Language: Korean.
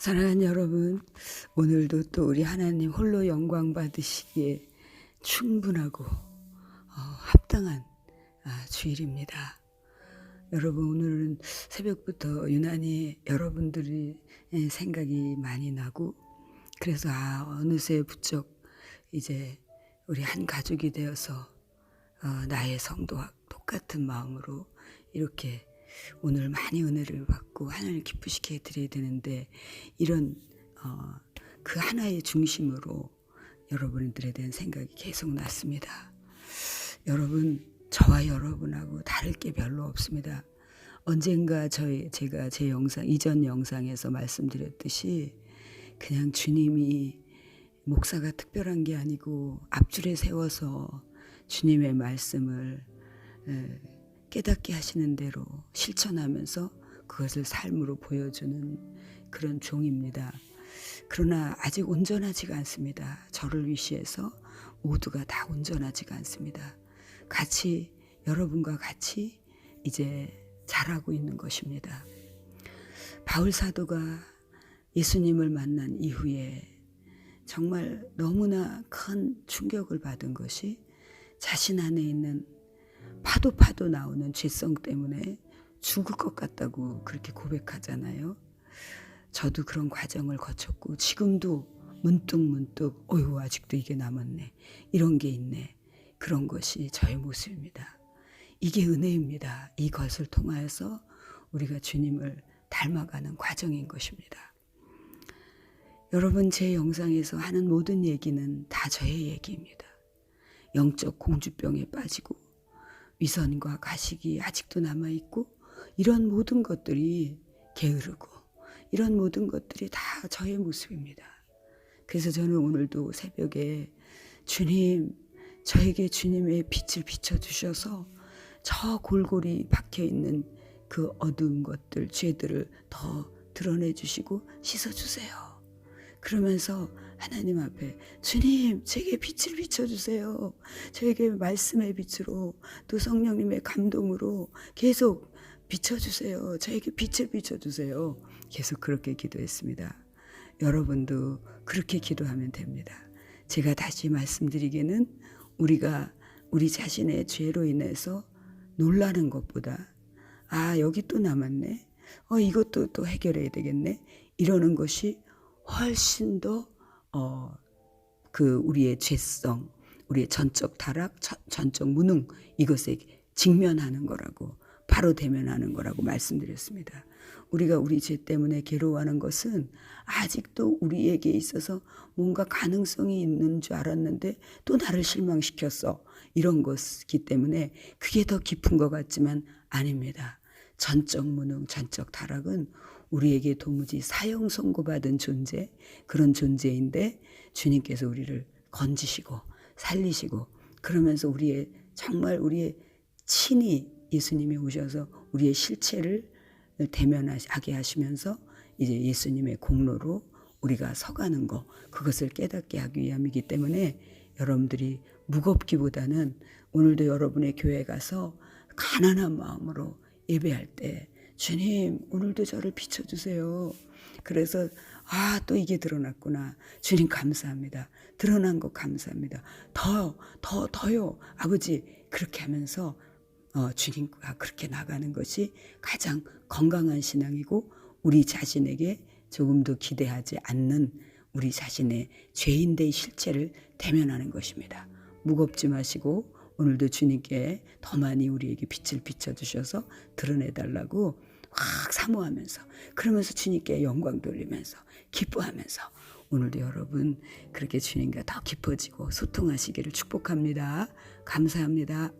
사랑하는 여러분, 오늘도 또 우리 하나님 홀로 영광 받으시기에 충분하고 어, 합당한 아, 주일입니다. 여러분 오늘은 새벽부터 유난히 여러분들이 예, 생각이 많이 나고 그래서 아 어느새 부쩍 이제 우리 한 가족이 되어서 어, 나의 성도와 똑같은 마음으로 이렇게 오늘 많이 은혜를 받고 하나님을 기쁘시게 해드려야 되는데 이런 어, 그 하나의 중심으로 여러분들에 대한 생각이 계속 났습니다. 여러분 저와 여러분하고 다를 게 별로 없습니다. 언젠가 저희 제가 제 영상 이전 영상에서 말씀드렸듯이 그냥 주님이 목사가 특별한 게 아니고 앞줄에 세워서 주님의 말씀을 에, 깨닫게 하시는 대로 실천하면서 그것을 삶으로 보여주는 그런 종입니다. 그러나 아직 온전하지가 않습니다. 저를 위시해서 모두가 다 온전하지가 않습니다. 같이 여러분과 같이 이제 잘하고 있는 것입니다. 바울 사도가 예수님을 만난 이후에 정말 너무나 큰 충격을 받은 것이 자신 안에 있는 파도 파도 나오는 죄성 때문에 죽을 것 같다고 그렇게 고백하잖아요. 저도 그런 과정을 거쳤고 지금도 문득 문득 어휴 아직도 이게 남았네 이런 게 있네 그런 것이 저의 모습입니다. 이게 은혜입니다. 이것을 통하여서 우리가 주님을 닮아가는 과정인 것입니다. 여러분 제 영상에서 하는 모든 얘기는 다 저의 얘기입니다. 영적 공주병에 빠지고 위선과 가식이 아직도 남아있고 이런 모든 것들이 게으르고 이런 모든 것들이 다 저의 모습입니다. 그래서 저는 오늘도 새벽에 주님, 저에게 주님의 빛을 비춰주셔서 저 골골이 박혀있는 그 어두운 것들, 죄들을 더 드러내주시고 씻어주세요. 그러면서 하나님 앞에 주님 제게 빛을 비춰주세요. 저에게 말씀의 빛으로 또 성령님의 감동으로 계속 비춰주세요. 저에게 빛을 비춰주세요. 계속 그렇게 기도했습니다. 여러분도 그렇게 기도하면 됩니다. 제가 다시 말씀드리기는 우리가 우리 자신의 죄로 인해서 놀라는 것보다 아 여기 또 남았네. 어 이것도 또 해결해야 되겠네. 이러는 것이 훨씬 더, 어, 그, 우리의 죄성, 우리의 전적 타락, 전적 무능, 이것에 직면하는 거라고, 바로 대면하는 거라고 말씀드렸습니다. 우리가 우리 죄 때문에 괴로워하는 것은 아직도 우리에게 있어서 뭔가 가능성이 있는 줄 알았는데 또 나를 실망시켰어. 이런 것이기 때문에 그게 더 깊은 것 같지만 아닙니다. 전적 무능, 전적 타락은 우리에게 도무지 사형 선고받은 존재, 그런 존재인데 주님께서 우리를 건지시고 살리시고 그러면서 우리의 정말 우리의 친히 예수님이 오셔서 우리의 실체를 대면하게 하시면서 이제 예수님의 공로로 우리가 서가는 거 그것을 깨닫게 하기 위함이기 때문에 여러분들이 무겁기보다는 오늘도 여러분의 교회 가서 가난한 마음으로 예배할 때 주님, 오늘도 저를 비춰주세요. 그래서, 아, 또 이게 드러났구나. 주님, 감사합니다. 드러난 거 감사합니다. 더, 더, 더요. 아버지, 그렇게 하면서, 어, 주님과 그렇게 나가는 것이 가장 건강한 신앙이고, 우리 자신에게 조금도 기대하지 않는 우리 자신의 죄인대의 실체를 대면하는 것입니다. 무겁지 마시고, 오늘도 주님께 더 많이 우리에게 빛을 비춰주셔서 드러내달라고 확 사모하면서 그러면서 주님께 영광 돌리면서 기뻐하면서 오늘도 여러분 그렇게 주님과 더 깊어지고 소통하시기를 축복합니다. 감사합니다.